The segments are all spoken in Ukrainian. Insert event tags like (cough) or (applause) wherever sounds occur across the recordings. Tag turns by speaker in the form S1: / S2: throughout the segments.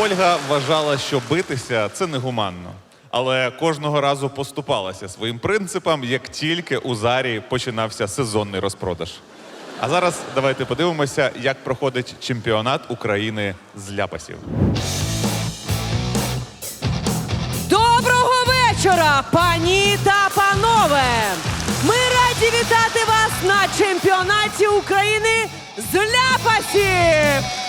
S1: Ольга вважала, що битися це негуманно. Але кожного разу поступалася своїм принципам, як тільки у зарі починався сезонний розпродаж. А зараз давайте подивимося, як проходить чемпіонат України з ляпасів.
S2: Доброго вечора, пані та панове! Ми раді вітати вас на чемпіонаті України з ляпасів!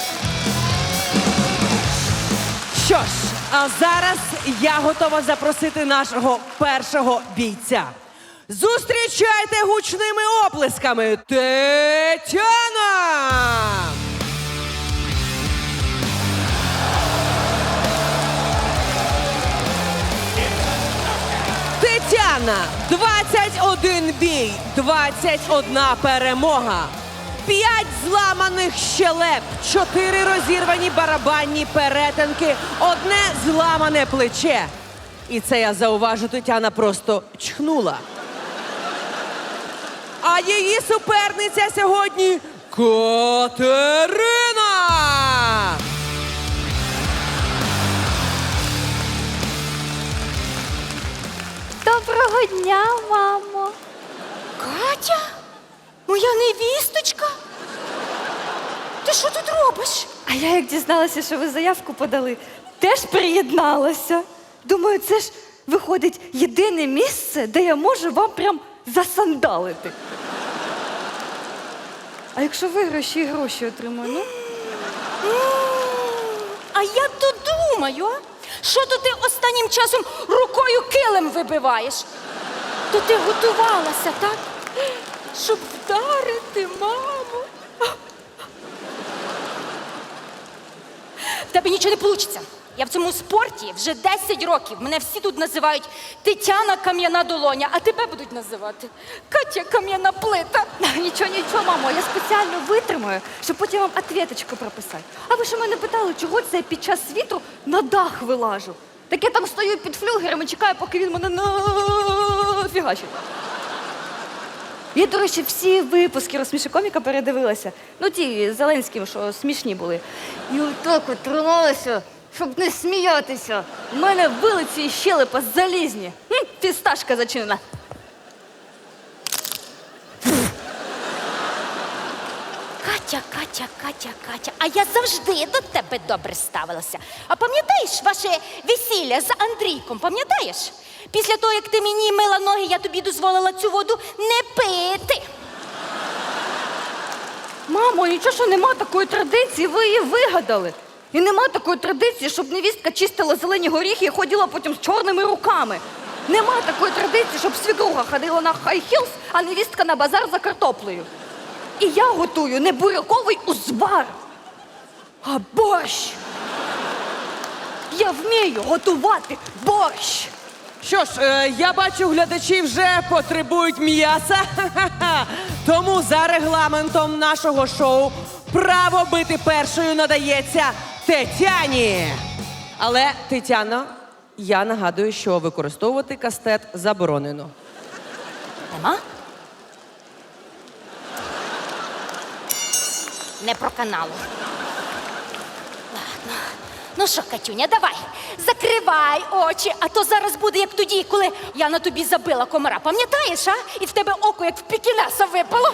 S2: Що ж, а зараз я готова запросити нашого першого бійця. Зустрічайте гучними оплесками Тетяна! Тетяна, 21 бій, 21 перемога. 5 зламаних щелеп, 4 розірвані барабанні перетинки, одне зламане плече. І це я зауважу, Тетяна просто чхнула. А її суперниця сьогодні Катерина!
S3: Доброго дня, мамо. Катя? Моя невісточка? Ти що тут робиш? А я як дізналася, що ви заявку подали, теж приєдналася. Думаю, це ж виходить єдине місце, де я можу вам прям засандалити. А якщо виграю, ще й гроші отримаю, ну?
S4: А я то думаю, а? що то ти останнім часом рукою килим вибиваєш? То ти готувалася, так? Щоб вдарити маму. В тебе нічого не вийде. Я в цьому спорті вже 10 років. Мене всі тут називають Тетяна Кам'яна Долоня, а тебе будуть називати Катя Кам'яна Плита. (laughs)
S3: Нічого, нічого, мамо, я спеціально витримаю, щоб потім вам ответочку прописати. А ви ж мене питали, чого це я під час світу на дах вилажу? Так я там стою під флюгером і чекаю, поки він мене нафігачить. Я, до речі, всі випуски розсміши коміка передивилася. Ну, ті з Зеленським, що смішні були. І отак от трималася, щоб не сміятися. У мене вилиці і щелепа залізні. Хм, Фісташка зачинена.
S4: Катя, Катя, Катя, Катя, а я завжди до тебе добре ставилася. А пам'ятаєш ваше весілля з Андрійком? Пам'ятаєш? Після того, як ти мені мила ноги, я тобі дозволила цю воду не пити.
S3: Мамо, нічого, що нема такої традиції, ви її вигадали. І нема такої традиції, щоб невістка чистила зелені горіхи і ходила потім з чорними руками. Нема такої традиції, щоб свекруха ходила на хай-хілс, а невістка на базар за картоплею. І я готую не буряковий узвар, а борщ. Я вмію готувати борщ.
S2: Що ж, е, я бачу, глядачі вже потребують м'яса. (laughs) Тому за регламентом нашого шоу право бити першою надається Тетяні. Але Тетяно, я нагадую, що використовувати кастет заборонено.
S4: Нема? Не про каналу. Ладно. Ну що, Катюня, давай, закривай очі, а то зараз буде як тоді, коли я на тобі забила комара. Пам'ятаєш, а? І в тебе око як в пікінеса випало.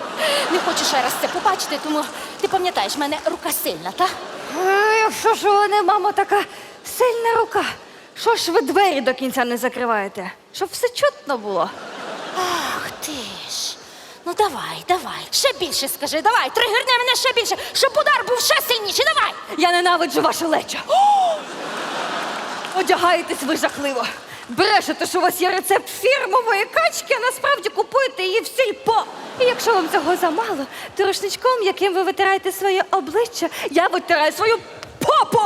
S4: Не хочу ще раз це побачити, тому ти пам'ятаєш, в мене рука сильна, та?
S3: Е, Якщо ж у мене, мамо, така сильна рука, що ж ви двері до кінця не закриваєте? Щоб все чутно було.
S4: Ах ти ж. Ну давай, давай. Ще більше скажи, давай, тригерни мене ще більше, щоб удар був ще сильніший, давай!
S3: Я ненавиджу ваше лечо. Одягаєтесь ви жахливо. Брешете, що у вас є рецепт фірмової качки, а насправді купуєте її в сільпо. І якщо вам цього замало, то рушничком, яким ви витираєте своє обличчя, я витираю свою попу.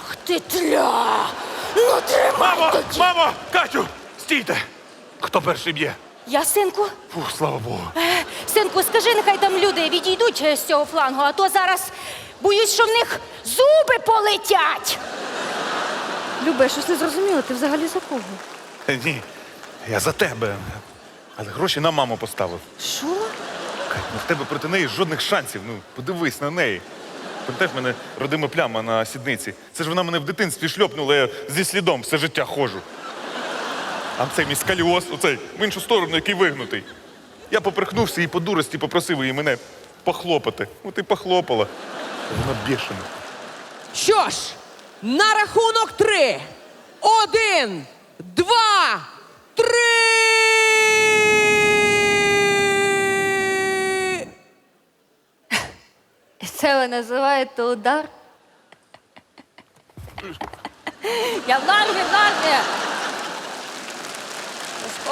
S4: Ах ти тля! Ну тримай
S5: Мамо! Мамо! Катю! Стійте! Хто перший б'є?
S4: Я, синку,
S5: Фух, слава Богу.
S4: е, синку, скажи, нехай там люди відійдуть е, з цього флангу, а то зараз боюсь, що в них зуби полетять.
S3: Любе, щось не зрозуміло, ти взагалі за кого?
S5: Е, Ні, я за тебе. Але гроші на маму поставив.
S3: Що?
S5: Кать, ну в тебе проти неї жодних шансів. Ну, подивись на неї. Пам'ятаєш, в мене родима пляма на сідниці. Це ж вона мене в дитинстві шльопнула, я зі слідом все життя ходжу. А цей мій скаліоз, оцей, в іншу сторону, який вигнутий. Я поперхнувся і по дурості попросив її мене похлопати. От і похлопала. Вона бішена.
S2: Що ж, на рахунок три. Один, два, три.
S3: Це ви називаєте удар? Я в нормі, в нормі.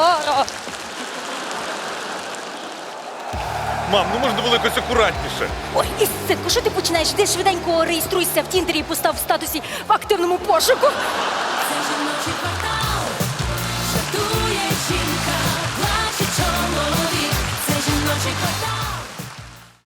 S3: Скоро.
S5: Мам, ну можна було якось акуратніше.
S4: Ой, і синку, що ти починаєш? Де швиденько реєструйся в Тіндері і постав в статусі в активному пошуку.